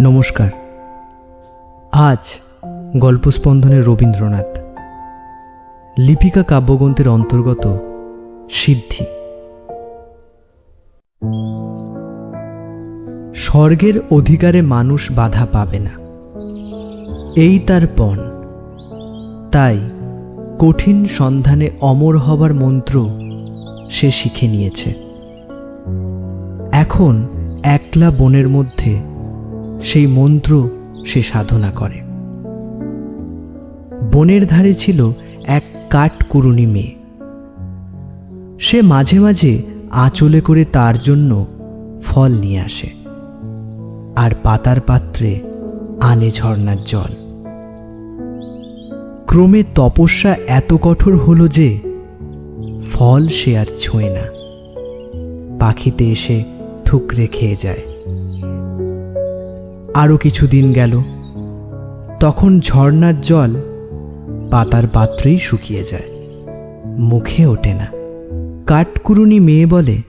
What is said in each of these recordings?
নমস্কার। আজ গল্পস্পন্দনের রবীন্দ্রনাথ। লিপিকা কাব্যগ্রন্থের অন্তর্গত সিদ্ধি। স্বর্গের অধিকারে মানুষ বাধা পাবে না। এই তার পণ। তাই কঠিন সন্ধানে অমর হবার মন্ত্র সে শিখে নিয়েছে। এখন একলা বনের মধ্যে সেই মন্ত্র সে সাধনা করে। বনের ধারে ছিল এক কাঠকুরুনি মেয়ে। সে মাঝে মাঝে আঁচলে করে তার জন্য ফল নিয়ে আসে আর পাতার পাত্রে আনে ঝর্ণার জল। ক্রমে তপস্যা এত কঠোর হলো যে ফল সে আর ছোঁয় না। পাখিতে এসে ঠুকরে খেয়ে যায়। আরও কিছুদিন গেল তখন ঝর্ণার জল পাতার পাত্রেই শুকিয়ে যায়। মুখে ওঠে না। কাঠকুরুনি মেয়ে বলে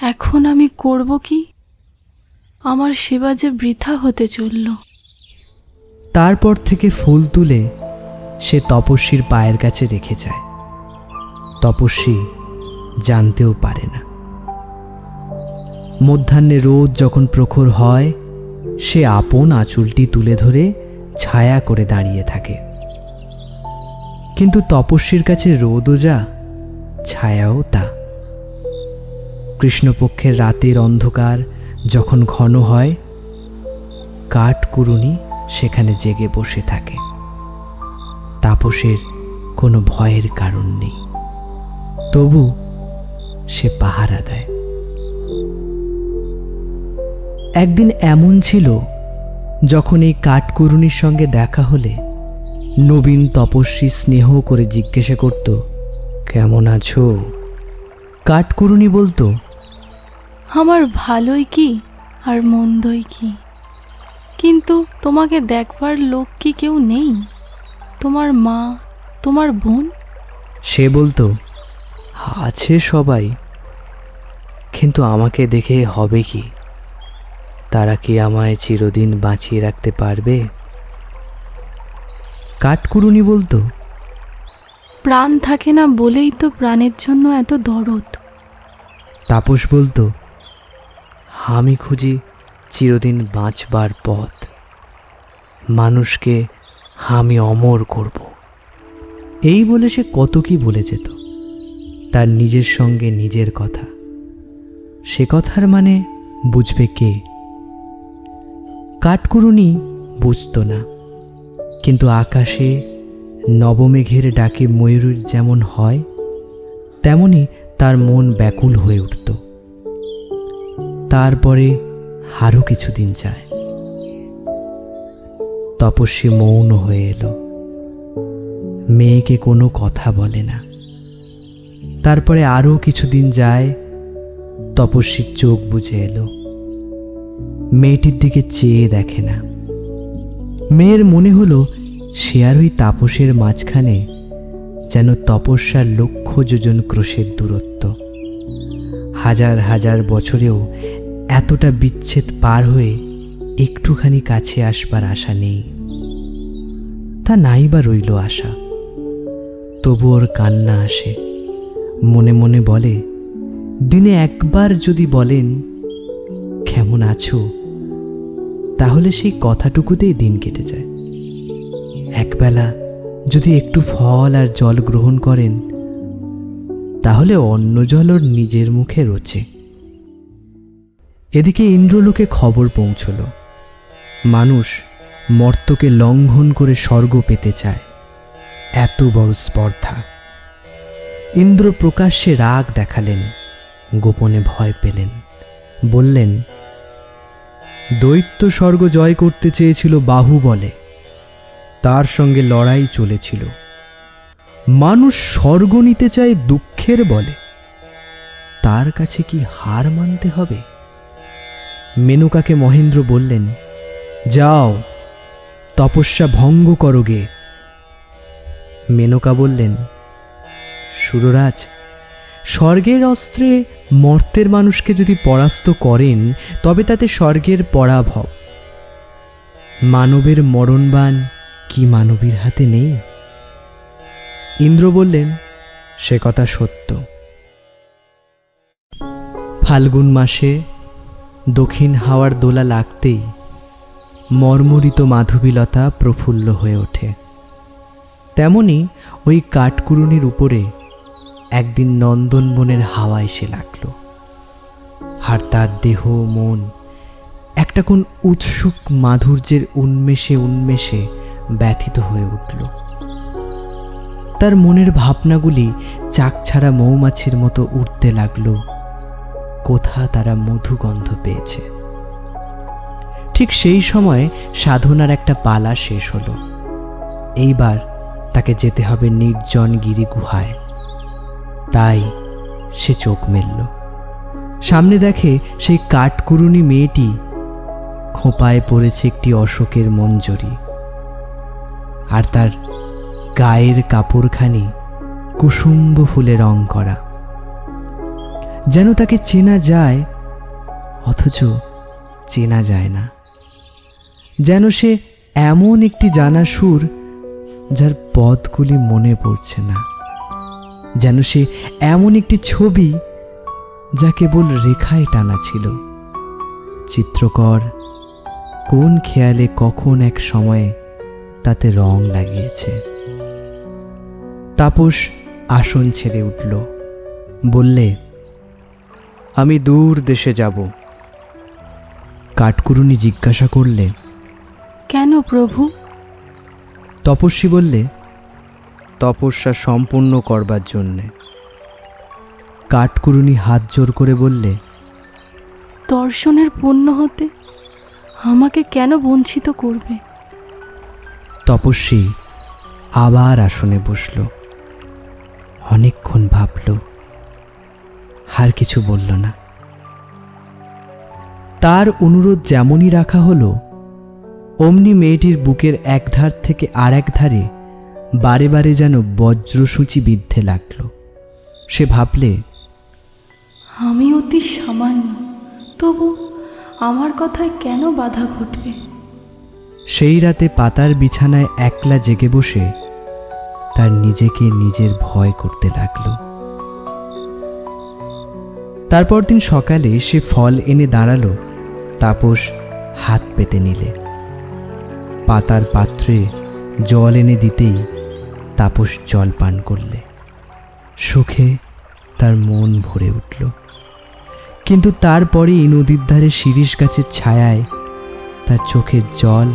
এখন আমি করব কি? আমার সেবা যে বৃথা হতে চলল। তারপর থেকে ফুল তুলে সে তপস্বীর পায়ের কাছে রেখে যায়। তপস্বী জানতেও পারে না। মধ্যাহ্নে রোদ যখন প্রখর হয়, সে আপন আঁচলটি তুলে ধরে ছায়া করে দাঁড়িয়ে থাকে। কিন্তু তপস্বীর কাছে রোদও যা, ছায়াও তা। কৃষ্ণপক্ষের রাতের অন্ধকার যখন ঘন হয়, কাঠকুরুনি সেখানে জেগে বসে থাকে। তাপসের কোনো ভয়ের কারণ নেই। তবু সে পাহারা দেয়। একদিন এমন ছিল যখন এই কাঠকুরুনির সঙ্গে দেখা হলে নবীন তপস্বী স্নেহ করে জিজ্ঞাসা করত কেমন আছো? কাঠকুরুনি বলতো আমার ভালোই কি আর মন্দই কি? কিন্তু তোমাকে দেখবার লোক কি কেউ নেই? তোমার মা তোমার বোন? সে বলতো আছে সবাই কিন্তু আমাকে দেখে হবে কি? তারা কি আমায় চিরদিন বাঁচিয়ে রাখতে পারবে? কাঠকুরুনি বলতো প্রাণ থাকে না বলেই তো প্রাণের জন্য এত দরদ। তাপস বলতো আমি খুঁজি চিরদিন বাঁচবার পথ। মানুষকে আমি অমর করব। এই বলে সে কত কি বলে যেত তার নিজের সঙ্গে নিজের কথা। সে কথার মানে বুঝবে কে? কাঠকুরুনি বুঝতো না। কিন্তু আকাশে নবমেঘের ডাকে ময়ূরীর যেমন হয়, তেমনি তার মন ব্যাকুল হয়ে উঠত। তারপরে আরও কিছুদিন যায়। তপস্বী মৌন হয়ে এলো। মেয়েকে কোনো কথা বলে না। তারপরে আরও কিছুদিন যায়, তপস্বীর চোখ বুঝে এলো। মেয়েটির দিকে চেয়ে দেখে না। মেয়ের মনে হলো সে আর ওই তাপসের মাঝখানে যেন তপস্যার লক্ষ যোজন ক্রোশের দূরত্ব। হাজার হাজার বছরেও এতটা বিচ্ছেদ পার হয়ে একটুখানি কাছে আসবার আশা নেই। তা নাই বা রইল আশা। তবু ওর কান্না আসে। মনে মনে বলে, দিনে একবার যদি বলেন, কেমন আছো? তাহলে সেই কথাটুকুতেই দিন কেটে যায়। একবেলা যদি একটু ফল আর জল গ্রহণ করেন, তাহলে অন্য জল ওর নিজের মুখে রোচে। এদিকে ইন্দ্রলোকে খবর পৌঁছল। মানুষ মর্তকে লঙ্ঘন করে স্বর্গ পেতে চায়। এত বড় স্পর্ধা। ইন্দ্র প্রকাশ্যে রাগ দেখালেন, গোপনে ভয় পেলেন। বললেন দৈত্য স্বর্গ জয় করতে চেয়েছিল বাহু বলে। তার সঙ্গে লড়াই চলেছিল। মানুষ স্বর্গ নিতে চায় দুঃখের বলে। তার কাছে কি হার মানতে হবে? মেনকাকে মহেন্দ্র বললেন, যাও, তপস্যা ভঙ্গ করো গে। মেনকা বললেন, সুররাজ স্বর্গের অস্ত্রে মর্তের মানুষকে যদি পরাস্ত করেন, তবে তাতে স্বর্গের পরাভব। মানবের মরণবান কি মানবীর হাতে নেই? ইন্দ্র বললেন, সে কথা সত্য। ফাল্গুন মাসে দক্ষিণ হাওয়ার দোলা লাগতেই মর্মরিত মাধবীলতা প্রফুল্ল হয়ে ওঠে। তেমনি ওই কাঠকুরুনির উপরে একদিন নন্দনবনের হাওয়া এসে লাগল। আর তার দেহ, মন একটা কোন উৎসুক মাধুর্যের উন্মেষে উন্মেষে ব্যথিত হয়ে উঠল। তার মনের ভাবনাগুলি চাকছাড়া মৌমাছির মতো উঠতে লাগল। কোথা তারা মধুগন্ধ পেয়েছে? ঠিক সেই সময় সাধনার একটা পালা শেষ হলো। এইবার তাকে যেতে হবে নির্জন গিরি গুহায় তাই সে চোখ মেলল। সামনে দেখে সেই কাঠকুরুনি মেয়েটি খোঁপায় পড়েছে একটি অশোকের মঞ্জরি। আর তার গায়ের কাপড়খানি কুসুম্ব ফুলে রং করা। যেন তাকে চেনা যায়, অথচ চেনা যায় না। যেন সে এমন একটি জানা সুর যার পদগুলি মনে পড়ছে না। যেন সে এমন একটি ছবি যা কেবল রেখায় টানা ছিল। চিত্রকর কোন খেয়ালে কখন এক সময়ে তাতে রং লাগিয়েছে। তাপস আসন ছেড়ে উঠল বললে আমি দূর দেশে যাব। কাঠকুরুনি জিজ্ঞাসা করলে কেন প্রভু? তপস্বী বললে তপস্যা সম্পূর্ণ করবার জন্যে। কাঠকুরুনি হাত জোর করে বললে দর্শনের পূর্ণ হতে আমাকে কেন বঞ্চিত করবে? তপস্বী আবার আসনে বসল। অনেকক্ষণ ভাবল আর কিছু বলল না। তার অনুরোধ যেমনই রাখা হলো অমনি মেয়েটির বুকের এক ধার থেকে আর এক ধারে বারে বারে যেন বজ্রসূচি বিদ্ধে লাগল। সে ভাবলে আমি অতি সামান্য তবু আমার কথায় কেন বাধা ঘটবে? সেই রাতে পাতার বিছানায় একলা জেগে বসে তার নিজেকে নিজের ভয় করতে লাগল। তারপর দিন সকালে সে ফল এনে দাঁড়াল তাপস হাত পেতে নিলে। পাতার পাত্রে জল এনে দিতেই তাপস জল পান করলে। সুখে তার মন ভরে উঠল। কিন্তু তারপরেই নদীর ধারে শিরিষ গাছের ছায়ায় তার চোখের জল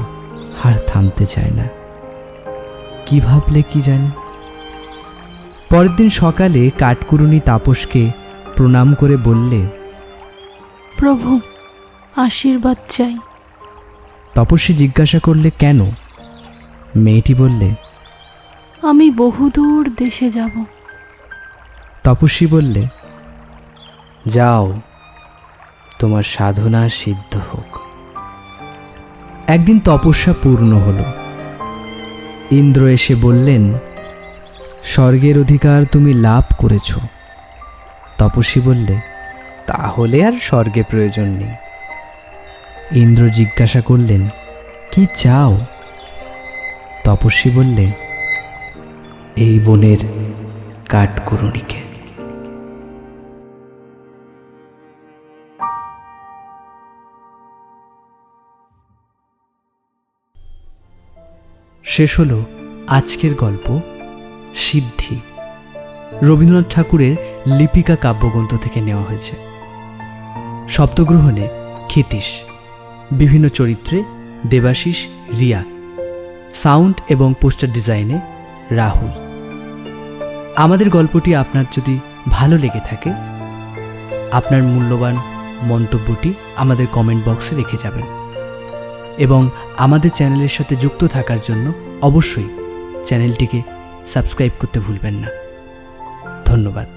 আর থামতে চায় না। কি ভাবলে কি জানি? পরের দিন সকালে কাঠকুরুনি তাপসকে প্রণাম করে বললে প্রভু আশীর্বাদ চাই। তপস্বী জিজ্ঞাসা করলে কেন? মেয়েটি বললে আমি বহুদূর দেশে যাব। তপস্বী বললে, যাও, তোমার সাধনা সিদ্ধ হোক। একদিন তপস্যা পূর্ণ হল। ইন্দ্র এসে বললেন, স্বর্গের অধিকার তুমি লাভ করেছ। তপস্বী বললে, তাহলে আর স্বর্গে প্রয়োজন নেই। ইন্দ্র জিজ্ঞাসা করলেন, কি চাও? তপস্বী বললে এই বনের কাঠকুরুনিকে শেষ হলো আজকের গল্প, সিদ্ধি। রবীন্দ্রনাথ ঠাকুরের লিপিকা কাব্যগ্রন্থ থেকে নেওয়া হয়েছে। শব্দগ্রহণে ক্ষিতীশ, বিভিন্ন চরিত্রে দেবাশিস রিয়া, সাউন্ড এবং পোস্টার ডিজাইনে রাহুল। আমাদের গল্পটি আপনার যদি ভালো লেগে থাকে, আপনার মূল্যবান মন্তব্যটি আমাদের কমেন্ট বক্সে রেখে যাবেন। এবং আমাদের চ্যানেলের সাথে যুক্ত থাকার জন্য অবশ্যই চ্যানেলটিকে সাবস্ক্রাইব করতে ভুলবেন না। ধন্যবাদ।